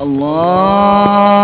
Allah.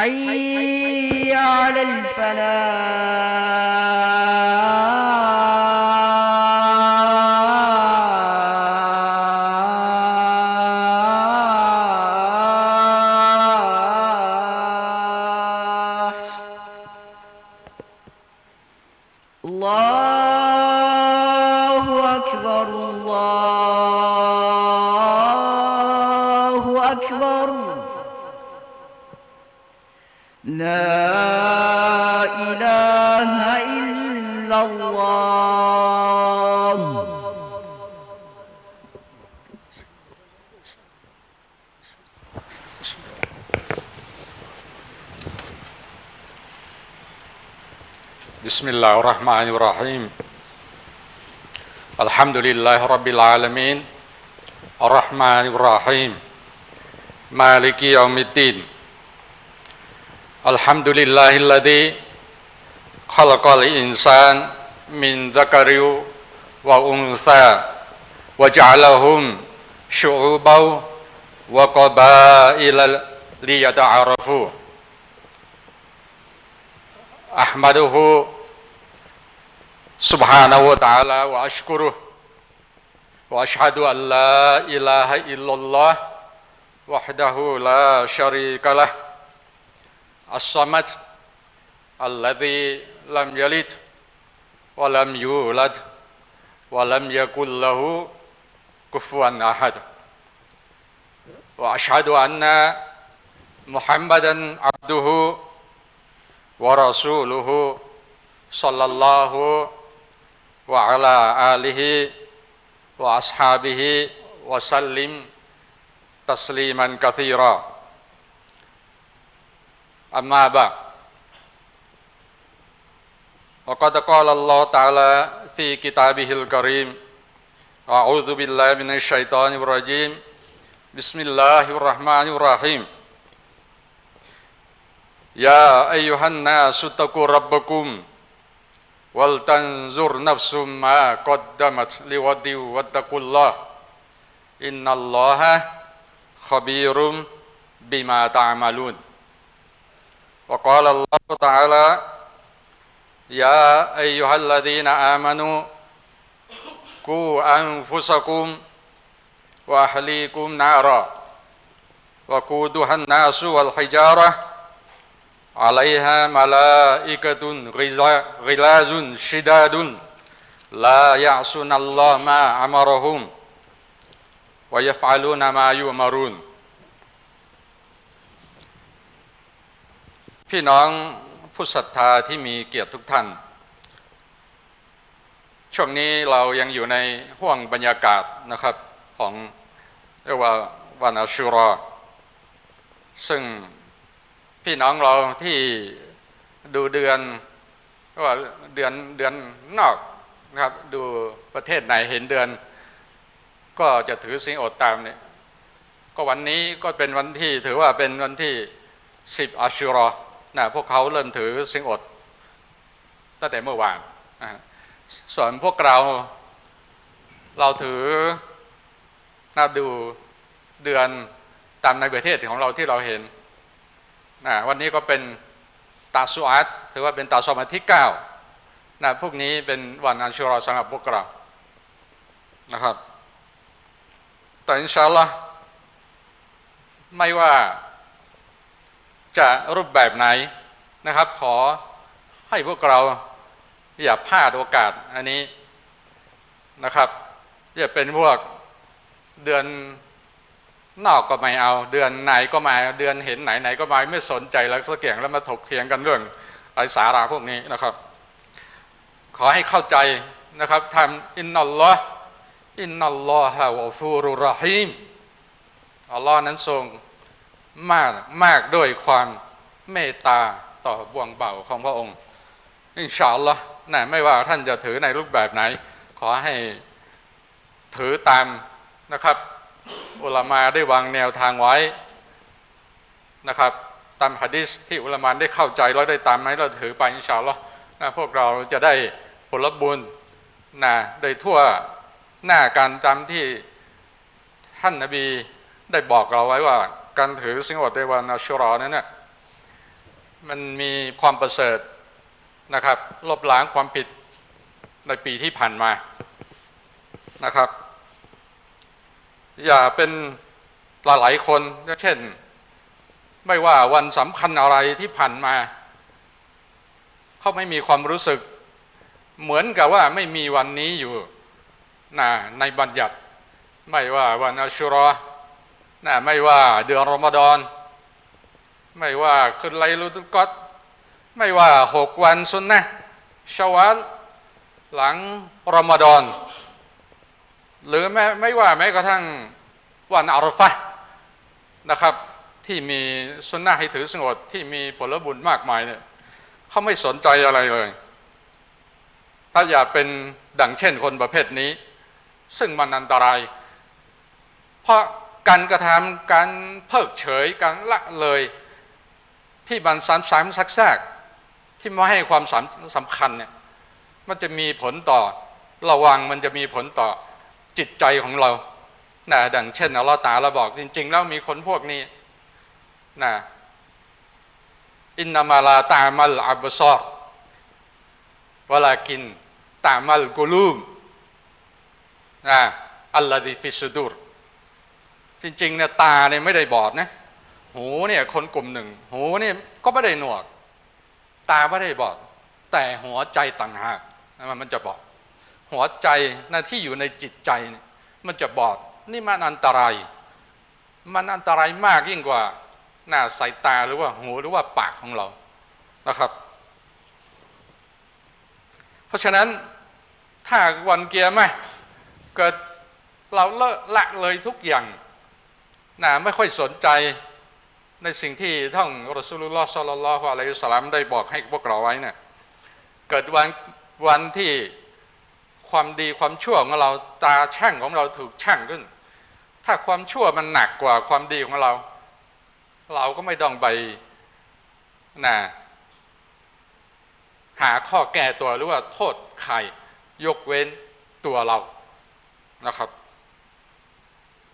حي على الفلاح. بسم الله الرحمن الرحيم. الحمد لله رب العالمين. الرحمن الرحيم. مالك يوم الدين. الحمد لله الذي خلق الإنسان من ذكر وأنثى وجعلهم شعوبا وقبائل ليتعارفوا. أحمده سبحانه وتعالى وأشكره وأشهد أن لا إله إلا الله وحده لا شريك له الصمد الذي لم يلد ولم يولد ولم يكن له كفوا أحد. وأشهد أن محمدا عبده ورسوله صلى الله وعلى آله وأصحابه وسلم تسليما كثيرا. أما بعد وقد قال الله تعالى في كتابه الكريم أعوذ بالله من الشيطان الرجيم. بسم الله الرحمن الرحيم. يا أيها الناس اتقوا ربكم ولتنظر نفس ما قدمت لغد واتقوا الله. إن الله خبير بما تعملون. وقال الله تعالى يا أيها الذين آمنوا قوا أنفسكم وأهليكم نارا. وقودها الناس والحجارة عليها ملائكة غزا- غلاظ شداد لا يعصون الله ما أمرهم ويفعلون ما يؤمرون พี่น้องผู้ศรัทธาที่มีเกียรติทุกท่าน ช่วงนี้เรายังอยู่ในห่วงบรรยากาศนะครับของเรียกว่าวันอัชชุรอ ซึ่ง พี่น้องเราที่ดูเดือนว่าเดือนเดือนนอกนะครับ ดูประเทศไหนเห็นเดือน ก็จะถือสิงอดตามเนี่ยก็วันนี้ก็เป็นวันที่ถือว่าเป็นวันที่สิบอัชุรอนะพวกเขาเริ่มถือสิงอดตั้งแต่เมื่อวานส่วนพวกเราเราถือนะดูเดือนตามในประเทศของเราที่เราเห็น นะวันนี้ก็เป็นตาสุอัตถือว่าเป็นตาสมาที่เก้านะพวกนี้เป็นวันอันชุรอสำหรับพวกเรานะครับแต่อินชาอัลลอฮ์ไม่ว่าจะรูปแบบไหนนะครับ ขอให้พวกเราอย่าพลาดโอกาสอันนี้นะครับอย่าเป็นพวกเดือน นอกก็ไม่เอาเดือนไหนก็มาเดือนเห็นไหนไหนก็ม่ไม่สนใจแล้วสักอย่างแล้วมาถกเถียงกันเรื่องไรสาระพวกนี้นะครับ ขอให้เข้าใจนะครับทำอินนัลลอฮ์อินนัลลอฮะวะฟูรุรหีมอัลลอฮ์นั้นทรงมากมากด้วยความเมตตาต่อบวงเบาของพระองค์อินชาอัลลอฮ์นะไม่ว่าท่านจะถือในรูปแบบไหน ขอให้ถือตามนะครับ อุลามาได้วางแนวทางไว้นะครับตามฮะดิษที่อุลามาได้เข้าใจแล้วได้ตามไหมเราถือไปอินชาอัลลอฮ์นะพวกเราจะได้ผลบุญนะโดยทั่วหน้าการจำที่ท่านนบีได้บอกเราไว้ว่า การถือสิงอดในวันอัชรอนั้นเนี่ยมันมีความประเสริฐนะครับลบล้างความผิดในปีที่ผ่านมานะครับ อย่าเป็นหลายๆคนเช่น ไม่ว่าวันสำคัญอะไรที่ผ่านมา เขาไม่มีความรู้สึก เหมือนกับว่าไม่มีวันนี้อยู่นะในบัญญัติ ไม่ว่าวันอัชชุรอนะไม่ว่าเดือนรอมฎอน ไม่ว่าคืนไลลุตุกอดไม่ว่าหกวันสุนนะชาวาลหลังรอมฎอน หรือแม้ไม่ว่าแม้กระทั่งวันอารฟะนะครับ ที่มีสุนนะให้ถือสงดที่มีผลบุญมากมายเนี่ยเขาไม่สนใจอะไรเลย ถ้าอย่าเป็นดังเช่นคนประเภทนี้ ซึ่งมันอันตราย เพราะการกระทำการเพิกเฉยการละเลยที่มันซ้ำๆซักๆที่ไม่ให้ความสำสำคัญเนี่ยมันจะมีผลต่อระวังมันจะมีผลต่อ จิตใจของเรานะดังเช่นอัลลอฮ์ตาเราบอกจริง ๆ แล้วมีคนพวกนี้นะอินนามาลาตามัลอับซอรวลากินตามัลกุลูมนะอัลลอฮิฟิสุดูรจริงๆเนี่ยตาเนี่ยไม่ได้บอดนะหูเนี่ยคนกลุ่มหนึ่ง หูเนี่ยก็ไม่ได้หนวก ตาไม่ได้บอด แต่หัวใจต่างหากมันจะบอด หัวใจหน้าที่อยู่ในจิตใจเนี่ยมันจะบอดนี่มันอันตราย มันอันตรายมากยิ่งกว่าหน้าสายตาหรือว่าหูหรือว่าปากของเรานะครับเพราะฉะนั้นถ้าวันเกียร์ไหมเกิดเราเลิกละเลยทุกอย่างนะไม่ค่อยสนใจในสิ่งที่ท่องรอสูลุลลอฮ์ศ็อลลัลลอฮุอะลัยฮิวะสัลลัมได้บอกให้พวกเราไว้เนี่ยเกิดวันวันที่ ความดีความชั่วของเราตาช่างของเราถูกช่างขึ้น ถ้าความชั่วมันหนักกว่าความดีของเรา เราก็ไม่ต้องไปนะหาข้อแก้ตัวหรือว่าโทษใครยกเว้นตัวเรานะครับ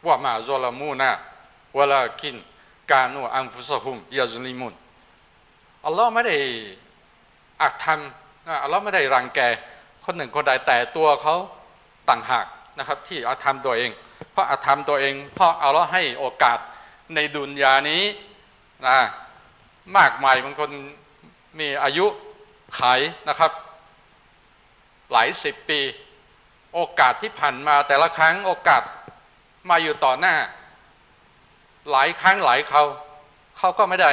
ว่ามาซอลามูนะวลากินกานูอัมฟุสฮุมยาซุลิมุนอัลลอฮ์ไม่ได้อักทำนะอัลลอฮ์ไม่ได้รังแก คนหนึ่งคนใดแต่ตัวเขาต่างหากนะครับที่อาธรรมตัวเอง เพราะอาธรรมตัวเอง เพราะอัลลอฮ์ให้โอกาสในดุนยานี้นะมากมายบางคนมีอายุไขนะครับ หลายสิบปี โอกาสที่ผ่านมาแต่ละครั้งโอกาสมาอยู่ต่อหน้า หลายครั้งหลายเขาเขาก็ไม่ได้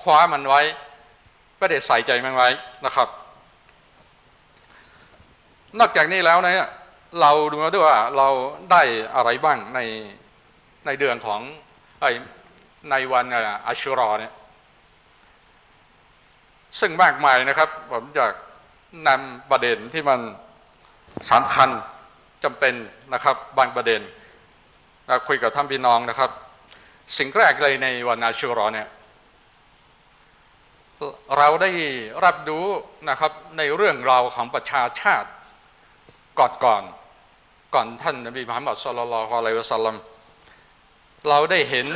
คว้ามันไว้ไม่ได้ใส่ใจมันไว้นะครับ นอกจากนี้แล้วเนี่ยเราดูแล้วด้วยว่าเราได้อะไรบ้างในในเดือนของไอในวันอาชุรอเนี่ยซึ่งมากมายนะครับ ผมจะนำประเด็นที่มันสำคัญจำเป็นนะครับ บางประเด็นมาคุยกับท่านพี่น้องนะครับ สิ่งแรกเลยในวันอาชุรอเนี่ยเราได้รับรู้นะครับในเรื่องราวของประชาชาติ ก่อนก่อนก่อนท่านนบีมุฮัมมัดสุลลัลอฮุอะลัยวะสัลลัมเราได้เห็น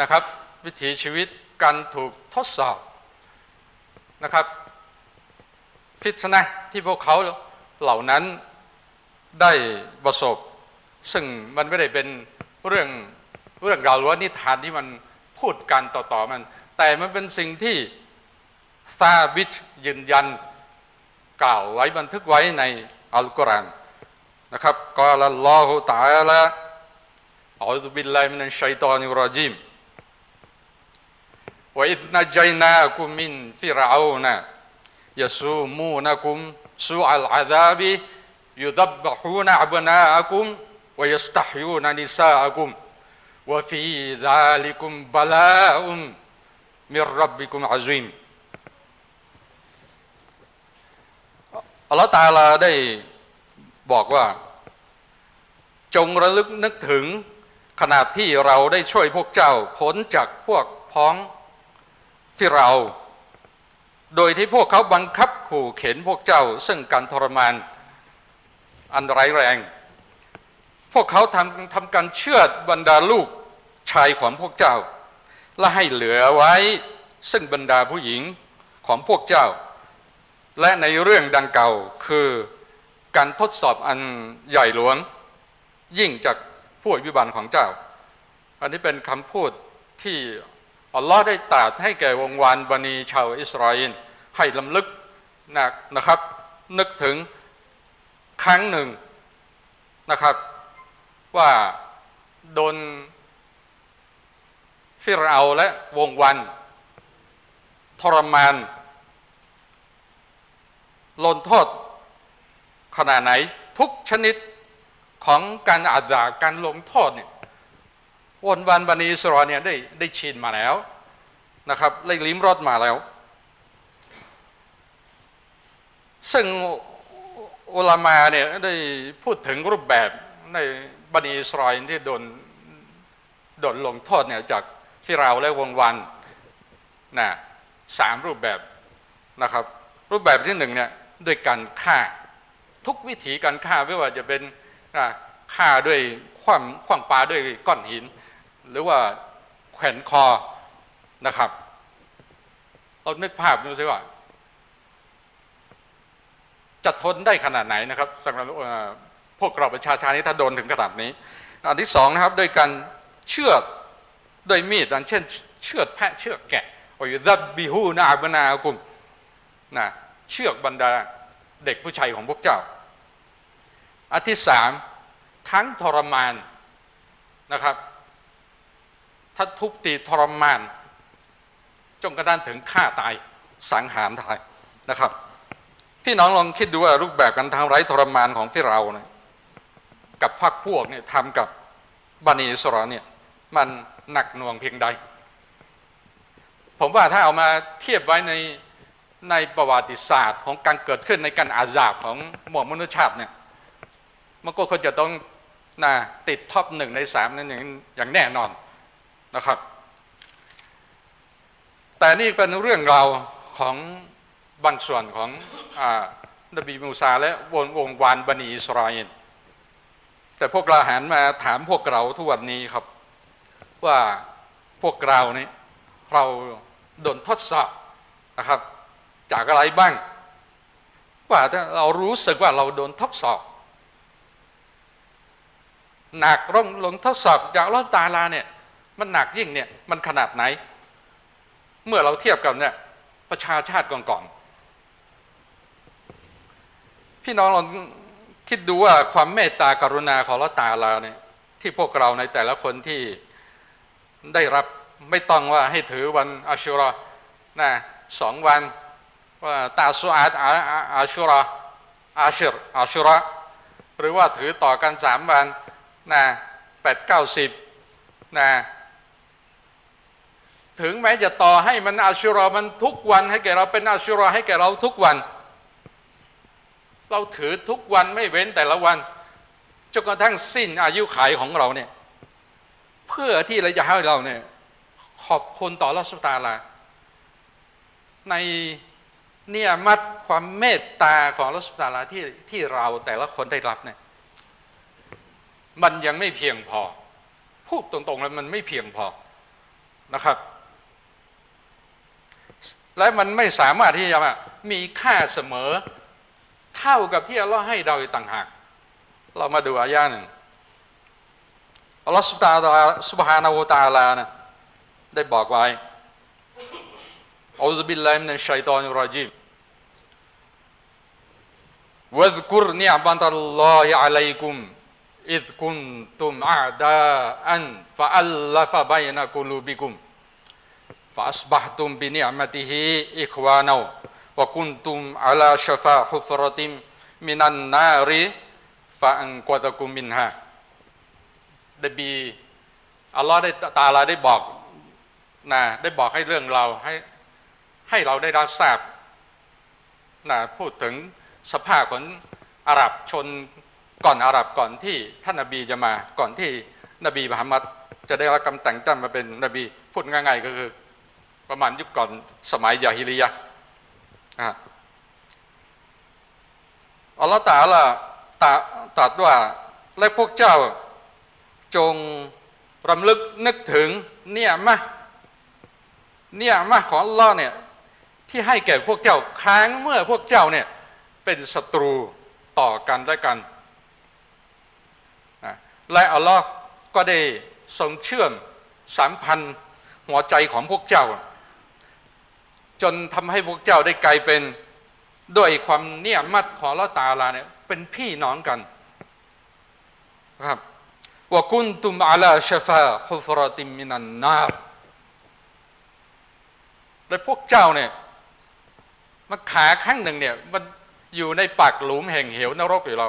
นะครับ วิถีชีวิตการถูกทดสอบนะครับพิษนะที่พวกเขาเหล่านั้นได้ประสบ ซึ่งมันไม่ได้เป็นเรื่องเรื่องราวหรือว่านิทานที่มันพูดกันต่อๆมัน แต่มันเป็นสิ่งที่ซาบิชยืนยัน กล่าวไว้บันทึกไว้ใน อัลกุรอานนะครับกล่าวอัลลอฮฺตะอาลาอัลลอฮฺบิลลาฮิมินัชชัยตานิรรจีม وإذ نجيناكم من فرعون يسومونكم سوء العذاب يذبحون أبناءكم ويستحيون نساءكم وفي ذلكم بلاء من ربكم عظيم อัลลอฮฺตาลาได้บอกว่า จงระลึกนึกถึงขณะที่เราได้ช่วยพวกเจ้าพ้นจากพวกพ้องฟิเรา โดยที่พวกเขาบังคับขู่เข็นพวกเจ้า ซึ่งการทรมานอันร้ายแรง พวกเขาทำทำการเชื่อดบรรดาลูกชายของพวกเจ้า และให้เหลือไว้ซึ่งบรรดาผู้หญิงของพวกเจ้า และในเรื่องดังเก่าคือการทดสอบอันใหญ่หลวง ยิ่งจากผู้วิบัติของเจ้า อันนี้เป็นคำพูดที่อัลลอฮ์ได้ตรัสให้แก่วงวานบันีชาวอิสราเอลให้ลำลึกนะนะครับ นึกถึงครั้งหนึ่งนะครับ ว่าโดนฟิรเอาและวงวันทรมาน ลนโทษขนาดไหนทุกชนิดของการอาดาการลงโทษเนี่ยวันวันบันีสรอเนี่ยได้ได้ชินมาแล้วนะครับได้ลิ้มรสมาแล้ว ซึ่งอุลามาเนี่ยได้พูดถึงรูปแบบในบันีสรอลที่โดนโดนลงโทษเนี่ยจากฟิราวและวงวันนะสามรูปแบบนะครับ รูปแบบที่หนึ่งเนี่ย ด้วยการฆ่า ทุกวิถีการฆ่าไม่ว่าจะเป็นฆ่าด้วยคว่ำคว่ำปลาด้วยก้อนหิน หรือว่าแขวนคอนะครับเรานึกภาพดูสิว่าจะทนได้ขนาดไหนนะครับสำหรับพวกเราประชาชานี้ถ้าโดนถึงขนาดนี้ อันที่สองนะครับ โดยการเชือดโดยมีดดังเช่น เชือดแพะเชือดแกะโอ้ยดับบิฮูนาบนากุมนะ เชือกบรรดาเด็กผู้ชายของพวกเจ้า อันที่สามทั้งทรมานนะครับถ้าทุบตีทรมานจนกระทั่งถึงฆ่าตายสังหารตายนะครับ พี่น้องลองคิดดูว่ารูปแบบการทางไร้ทรมานของที่เราเนี่ยกับพรรคพวกเนี่ยทำกับบันิอิสราเนี่ยมันหนักหน่วงเพียงใด ผมว่าถ้าเอามาเทียบไว้ใน ในประวัติศาสตร์ของการเกิดขึ้นในการอาญาของหมวดมนุษยชาติเนี่ยมันก็ควรจะต้องนะติดท็อปหนึ่งในสามนั้นอย่างอย่างแน่นอนนะครับ แต่นี่เป็นเรื่องราวของบางส่วนของนบีมูซาและวงวงวานบันีอิสราเอลแต่พวกเราหันมาถามพวกเราทุกวันนี้ครับ ว่าพวกเราเนี่ยเราโดนทดสอบนะครับ จากอะไรบ้าง ว่าเรารู้สึกว่าเราโดนทดสอบหนักร่องลงทดสอบจากอัลอฮฺตาลาเนี่ย มันหนักยิ่งเนี่ยมันขนาดไหน เมื่อเราเทียบกับเนี่ยประชาชาติก่อนๆพี่น้องลองคิดดูว่าความเมตตากรุณาของอัลอฮฺตาลาเนี่ยที่พวกเราในแต่ละคนที่ได้รับไม่ต้องว่าให้ถือวันอาชุรานะสองวัน ว่าตาสุอาตอาอาชุราอาชิรอาชุระหรือว่าถือต่อกันสามวันนะแปดเก้าสิบนะถึงแม้จะต่อให้มันอาชุรอมันทุกวันให้แก่เราเป็นอาชุรอให้แก่เราทุกวัน เราถือทุกวันไม่เว้นแต่ละวันจนกระทั่งสิ้นอายุขัยของเราเนี่ยเพื่อที่เราจะให้เราเนี่ยขอบคุณต่อรัสตาลาใน เนี่ยมัดความเมตตาของรัศดาลาที่ที่เราแต่ละคนได้รับเนี่ยมันยังไม่เพียงพอ พูดตรงๆแล้วมันไม่เพียงพอนะครับ และมันไม่สามารถที่จะมีค่าเสมอเท่ากับที่เราให้เราต่างหาก เรามาดูอายะหนึ่งอัลลอฮ์สุบตาสุบฮานาอูตาลานะได้บอกไว้อูซุบิลลาฮิมินัชชัยตอนุรรจีม واذكر نعمة الله عليكم إذ كنتم أعداء فألف بين قلوبكم فأصبحتم بنعمته إخوانا وكنتم على شفا حفرة من النار فأنقذكم منها ได้บีอัลลอฮ์ได้ตาลาได้บอกนะได้บอกให้เรื่องเราให้ให้เราได้รับทราบนะพูดถึง สภาพของอาหรับชนก่อนอาหรับก่อนที่ท่านนบีจะมาก่อนที่นบีมุฮัมมัดจะได้รับคำแต่งตั้งมาเป็นนบีพูดง่ายๆก็คือ ประมาณยุคก่อนสมัยยาฮิลิยะอัลลอฮฺตรัสละตรัสตรัสว่าและพวกเจ้าจงรำลึกนึกถึงเนี่ยมะเนี่ยมะของอัลลอฮ์เนี่ยที่ให้แก่พวกเจ้าครั้งเมื่อพวกเจ้าเนี่ย เป็นศัตรูต่อกันและกันนะและอัลลอฮ์ก็ได้ทรงเชื่อมสัมพันหัวใจของพวกเจ้า จนทำให้พวกเจ้าได้กลายเป็นด้วยความเนี่ยมัดของละตาลาเนี่ยเป็นพี่น้องกันครับว่ากุนตุมอาลาชฟาฮุฟรติมมินันนาบและพวกเจ้าเนี่ยมันขาข้างหนึ่งเนี่ยมัน อยู่ในปากหลุมแห่งเหวนรกอยู่เรา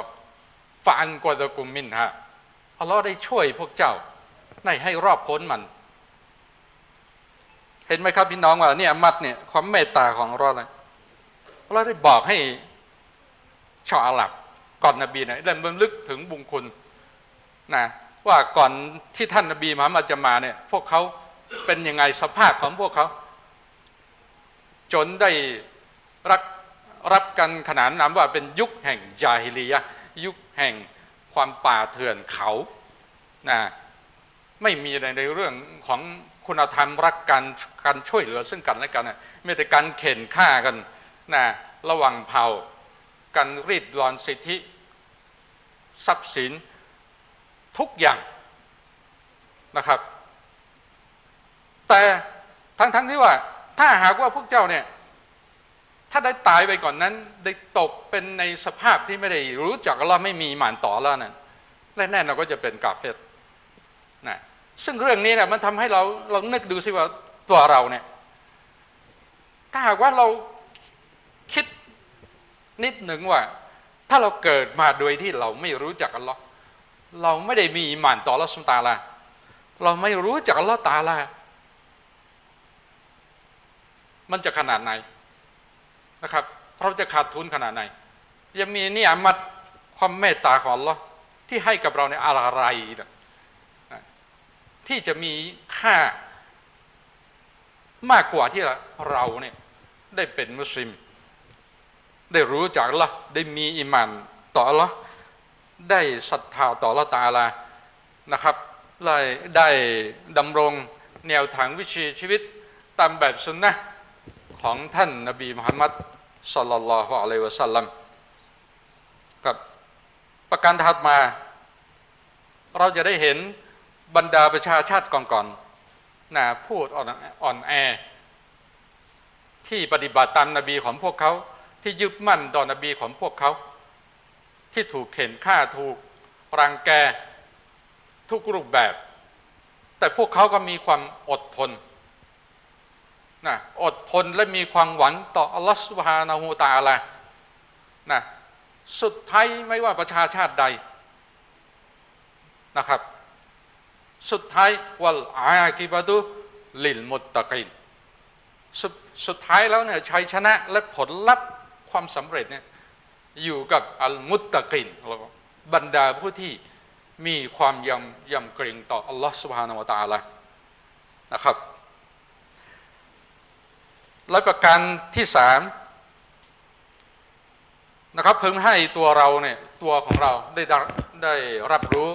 ฟานกวาตะกุมมินฮะอัลลอฮ์ได้ช่วยพวกเจ้าในให้รอบพ้นมัน เห็นไหมครับพี่น้องว่าเนี่ยมัดเนี่ยความเมตตาของเราเลยเราได้บอกให้ชาวอาหรับก่อนนบีเนี่ยเริ่มลึกถึงบุญคุณนะว่าก่อนที่ท่านนบีมุฮัมมัดจะมาเนี่ยพวกเขาเป็นยังไงสภาพของพวกเขา จนได้รับ รับกันขนานนามว่าเป็นยุคแห่งยาฮิลียะยุคแห่งความป่าเถื่อนเขานะไม่มีในในเรื่องของคุณธรรมรักกันการช่วยเหลือซึ่งกันและกันนะไม่แต่การเข็นฆ่ากันนะระหว่างเผ่าการรีดรอนสิทธิ ทรัพย์สินทุกอย่างนะครับ แต่ทั้งๆทที่ว่าถ้าหากว่าพวกเจ้าเนี่ย ถ้าได้ตายไปก่อนนั้น ได้ตกเป็นในสภาพที่ไม่ได้รู้จักอัลลอฮ์ไม่มีหมานต่อแล้วนะและแน่เราก็จะเป็นกาเฟตนะซึ่งเรื่องนี้เนี่ยมันทำให้เราเรานึกดูสิว่าตัวเราเนี่ยถ้าหากว่าเราคิดนิดหนึ่งว่า ถ้าเราเกิดมาโดยที่เราไม่รู้จักอัลลอฮ์เราไม่ได้มีหมานต่อลลอฮ์สุตาลาเราไม่รู้จักอัลลอฮ์ตาลามันจะขนาดไหน นะครับ เราจะขาดทุนขนาดไหน ยังมีนี่อามัดความเมตตาของอัลลอฮ์ที่ให้กับเราในอะไรนะที่จะมีค่ามากกว่าที่เราเนี่ยได้เป็นมุสลิม ได้รู้จักละได้มีอิมานต่อละได้ศรัทธาต่อละตาลานะครับได้ได้ดำรงแนวทางวิชีชีวิตตามแบบสุนนะของท่านนบีมุฮัมมัด สัลลัลลอฮุอะลัยวะสัลลัมกับประการถัดมา เราจะได้เห็นบรรดาประชาชาติก่อนๆนะพูดอ่อนแอ ที่ปฏิบัติตามนบีของพวกเขา ที่ยึดมั่นต่อนบีของพวกเขา ที่ถูกเข็นฆ่าถูกรังแกทุกรูปแบบ แต่พวกเขาก็มีความอดทน นะอดทนและมีความหวังต่ออัลลอฮฺสุบฮานาหูตาลานะสุดท้ายไม่ว่าประชาชาติใดนะครับ สุดท้ายวัลอากิบะตุลิลมุตตะกินสุดสุดท้ายแล้วเนี่ยชัยชนะและผลลัพธ์ความสำเร็จเนี่ยอยู่กับอัลมุตตะกินบรรดาผู้ที่มีความยำยำเกรงต่ออัลลอฮฺสุบฮานาวะตาลานะครับ และประการที่สามนะครับเพิ่งให้ตัวเราเนี่ยตัวของเราได้ได้ไดรับรู้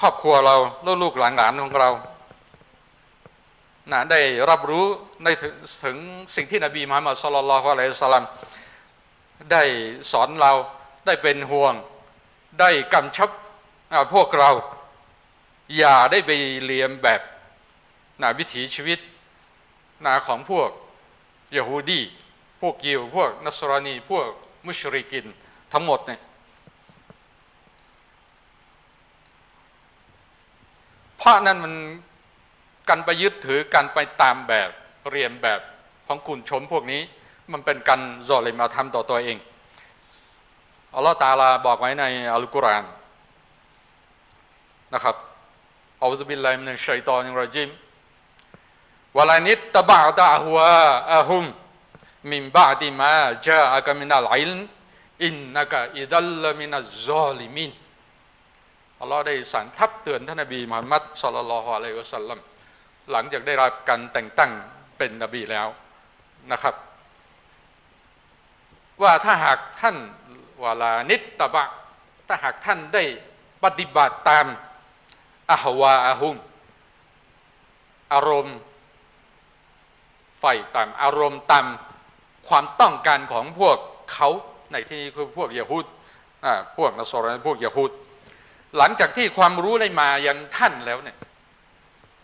ครอบครัวเราลูกหลานหลานของเรานะได้รับรู้ในถึงถงสิ่งที่นบีมุฮัมมัดสุลลัลลอฮุอะลัยฮิสลลัมได้สอนเราได้เป็นห่วง ได้กำชับพวกเรา อย่าได้ไปเลียมแบบนะวิถีชีวิต นะของพวกยะฮูดี พวกยิว พวกนัสรานี พวกมุชริกินทั้งหมดเนี่ยเพราะนั้นมันการไปยึดถือการไปตามแบบเรียนแบบของคุณชนพวกนี้ มันเป็นการจอเลยมาทำต่อตัวเองอัลลอฮฺตาลาบอกไว้ในอัลกุรอานนะครับอัลลอฮฺบิลลาฮิมินัชชัยตอนิรรจิม วลานิตตะบะตะฮวอะฮุมมินบะดิมาจาอะกะมินัลอิลมอินนะกอิดัลลมินัซซอลิมินอัลลอฮ์ได้สั่งทับเตือนท่านนบีมุฮัมมัดศ็อลลัลฮุอะลัยฮิวะสัลลัมหลังจากได้รับการแต่งตั้งเป็นนบีแล้วนะครับ ว่าถ้าหากท่านวลานิตตบะถ้าหากท่านได้ปฏิบัติตามอะฮวาอะฮุมอารมณ์ ไฟตามอารมณ์ตามความต้องการของพวกเขาในที่นี้คือพวกยะฮูดพวกนัสรนพวกยะฮูดหลังจากที่ความรู้ได้มายังท่านแล้วเนี่ย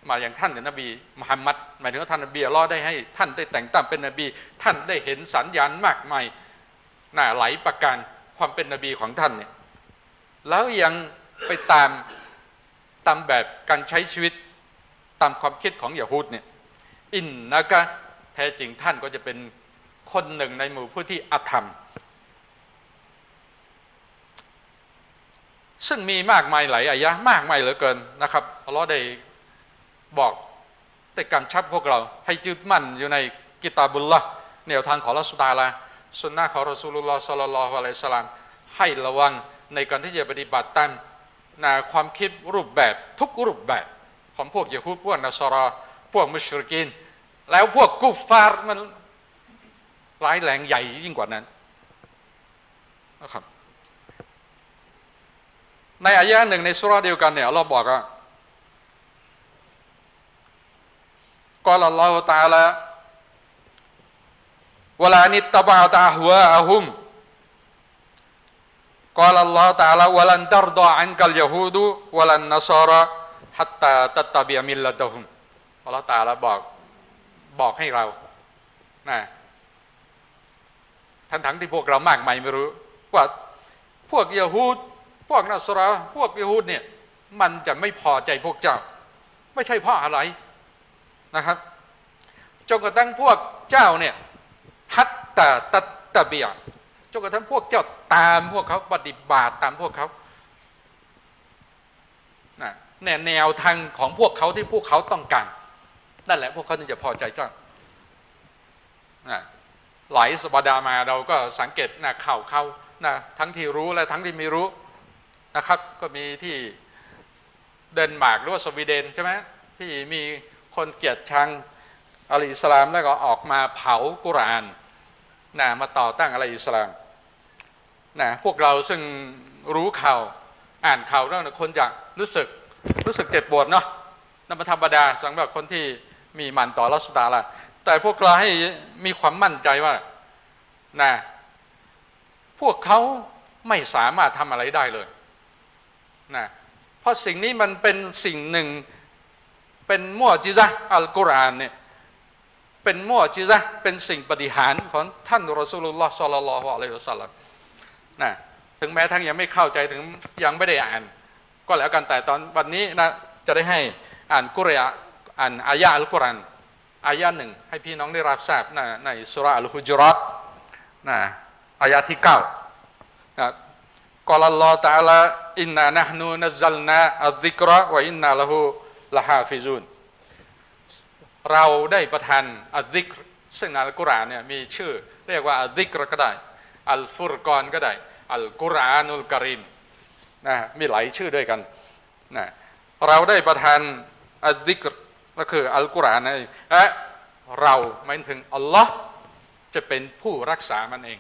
มาอย่างท่านเนี่ยนบีมุฮัมมัดหมายถึงว่าท่านนบีอัลลอฮ์ได้ให้ท่านได้แต่งตั้งเป็นนบี ท่านได้เห็นสัญญาณมากมายน่าหลประการความเป็นนบีของท่านเนี่ยแล้วยังไปตามตามแบบการใช้ชีวิตตามความคิดของยะฮูดเนี่ยอินนะกะ ท้จริงท่านก็จะเป็นคนหนึ่งในหมู่ผู้ที่อธรรม ซึ่งมีมากมายหลายอายะมากมายเหลือเกินนะครับอัลลอฮ์ได้บอกแต่กำชับพวกเราให้ยึดมั่นอยู่ในกิตาบุลละแนวทางของรัสตาลาสุนนะของรอสูลุลลอฮ์สัลลัลลอฮุอะลัยฮิสลามให้ระวังในการที่จะปฏิบัติตามนะความคิดรูปแบบทุกรูปแบบของพวกยะฮูดพวกนัสราพวกมุชริกิน แล้วพวกกุฟฟาร์มันร้ายแรงใหญ่ยิ่งกว่านั้นนะครับในอายะหนึ่งในสุราเดียวกันเนี่ยเราบอกว่าก็ละลอตาละวลานิตบาตาหัวอาหุมกอลัลลอฮ์ตาลาวลันดารดออันกัลยฮูดูวลันนัสรอฮัตตาตัตตาบิอามิลละตะฮุมอัลลอฮ์ตาลาบอก บอกให้เรานะทั้งทั้งที่พวกเรามากมายไม่รู้ ว่าพวกยะฮูดพวกนัสราพวกยะฮูดเนี่ยมันจะไม่พอใจพวกเจ้า ไม่ใช่เพราะอะไรนะครับจนกระทั่งพวกเจ้าเนี่ยฮัตตาตัตตะเบียจนกระทั่งพวกเจ้าตามพวกเขาปฏิบัติตามพวกเขานะแนวทางของพวกเขาที่พวกเขาต้องการ นั่นแหละพวกเขาถึงจะพอใจเจ้านะหลายสัปดาห์มาเราก็สังเกตนะข่าวเขานะทั้งที่รู้และทั้งที่ไม่รู้นะครับ ก็มีที่เดนมาร์กหรือว่าสวีเดนใช่ไหมที่มีคนเกลียดชังอัลอิสลามแล้วก็ออกมาเผากุรานนะมาต่อตั้งอัลอิสลามนะพวกเราซึ่งรู้ข่าวอ่านข่าวเรื่องคนจะรู้สึกรู้สึกเจ็บปวดเนาะนั่นเป็นธรรมดาสำหรับคนที่ มีมันต่อรัสตาละแต่พวกเราให้มีความมั่นใจว่านะพวกเขาไม่สามารถทำอะไรได้เลยนะเพราะสิ่งนี้มันเป็นสิ่งหนึ่งเป็นมอจิซะอัลกุรอานเนี่ยเป็นมอจิซะเป็นสิ่งปฏิหารของท่านรอสูลุลลอฮ์ศ็อลลัลลอฮุอะลัยฮิวะสัลลัมนะถึงแม้ทั้งยังไม่เข้าใจถึงยังไม่ได้อ่าน ก็แล้วกันแต่ตอนวันนี้นะจะได้ให้อ่านกุรอาน อันอายะอัลกุรอานอายะหนึ่งให้พี่น้องได้รับทราบนในสุราอัลฮุจรอตนะอายะที่เก้านะกอลัลลอฮฺตาลาอินนานะฮ์นูนัซัลนาอัลดิกรวะอินนาละหูละฮาฟิซูนเราได้ประทานอัลดิกซึ่งอัลกุรอานเนี่ยมีชื่อ เรียกว่าอัลดิกรก็ได้ อัลฟุรกอนก็ได้ อัลกุรอานุลกริมนะมีหลายชื่อด้วยกันนะเราได้ประทานอัลดิกร ก็คืออัลกุรอานนั่นเองและเราหมายถึงอัลลอฮ์จะเป็นผู้รักษามันเอง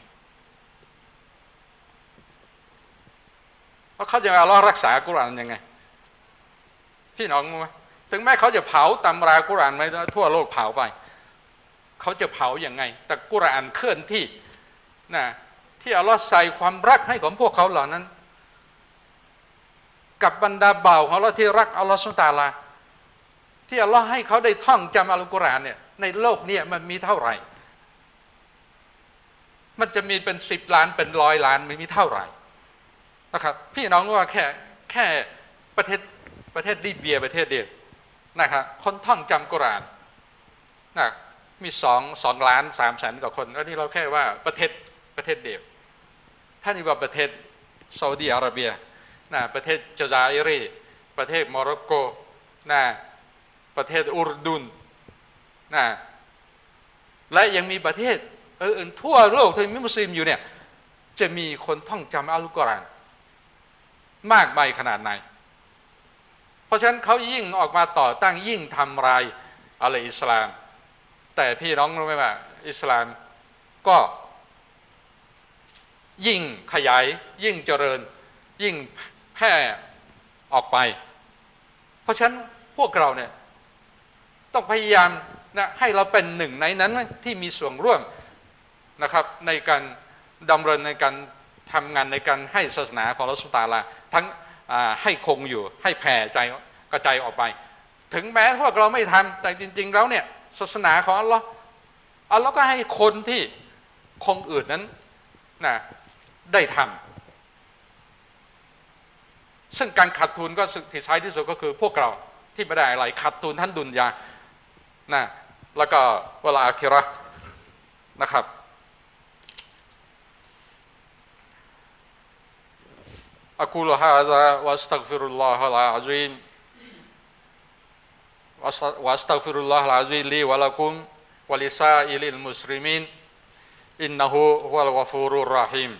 เพราะเขาจะอัลลอฮ์รักษากุรอานยังไงพี่น้องรู้ไหมถึงแม้เขาจะเผาตำรากุรอานไปทั่วโลกเผาไป เขาจะเผาอย่างไง แต่กุรอานเคลื่อนที่นะที่อัลลอฮ์ใส่ความรักให้ของพวกเขาเหล่านั้น กับบรรดาบ่าวของอัลลอฮ์ที่รักอัลลอฮ์สุตาลา ที่อัลลอฮ์ให้เขาได้ท่องจำอัลกุรอานเนี่ยในโลกเนี่ยมันมีเท่าไหร่ มันจะมีเป็นสิบล้านเป็นร้อยล้านไม่มีเท่าไหร่นะครับพี่น้องว่าแค่แค่ประเทศประเทศลิเบียประเทศเดียวนะครับคนท่องจำกุรอานนะมีสองสองล้านสามแสนกว่าคนก็นี่เราแค่ว่าประเทศประเทศเดียวถ้านี่ว่าประเทศซาอุดีอาระเบียนะประเทศจาซาอิรีประเทศโมร็อกโกนะ ประเทศอุรดุนนะและยังมีประเทศอื่นทั่วโลกที่มีมุสลิมอยู่เนี่ยจะมีคนท่องจำอัลกุรอานมากมายขนาดไหน เพราะฉะนั้นเขายิ่งออกมาต่อตั้งยิ่งทำลายอะไรอิสลาม แต่พี่น้องรู้ไหมว่า อิสลามก็ยิ่งขยายยิ่งเจริญ ยิ่งแพร่ออกไป เพราะฉะนั้นพวกเราเนี่ย ต้องพยายามนะให้เราเป็นหนึ่งในนั้นที่มีส่วนร่วมนะครับในการดำเนินในการทำงานในการให้ศาสนาของรัสตาลาทั้งให้คงอยู่ให้แผ่ใจกระจายออกไป ถึงแม้พวกเราไม่ทำแต่จริง ๆ แล้วเนี่ยศาสนาของอัลลอฮ์อัลลอฮ์ก็ให้คนที่คงอื่นนั้นนะได้ทำซึ่งการขาดทุนก็ที่ท้ายที่สุดก็คือพวกเราที่ไม่ได้อะไรขาดทุนท่านดุนยา นะแล้วก็เวลาอาคิเราะห์นะครับ أقول هذا وأستغفر الله العظيم وأستغفر الله العظيم لي ولكم ولسائر المسلمين إنه هو الغفور الرحيم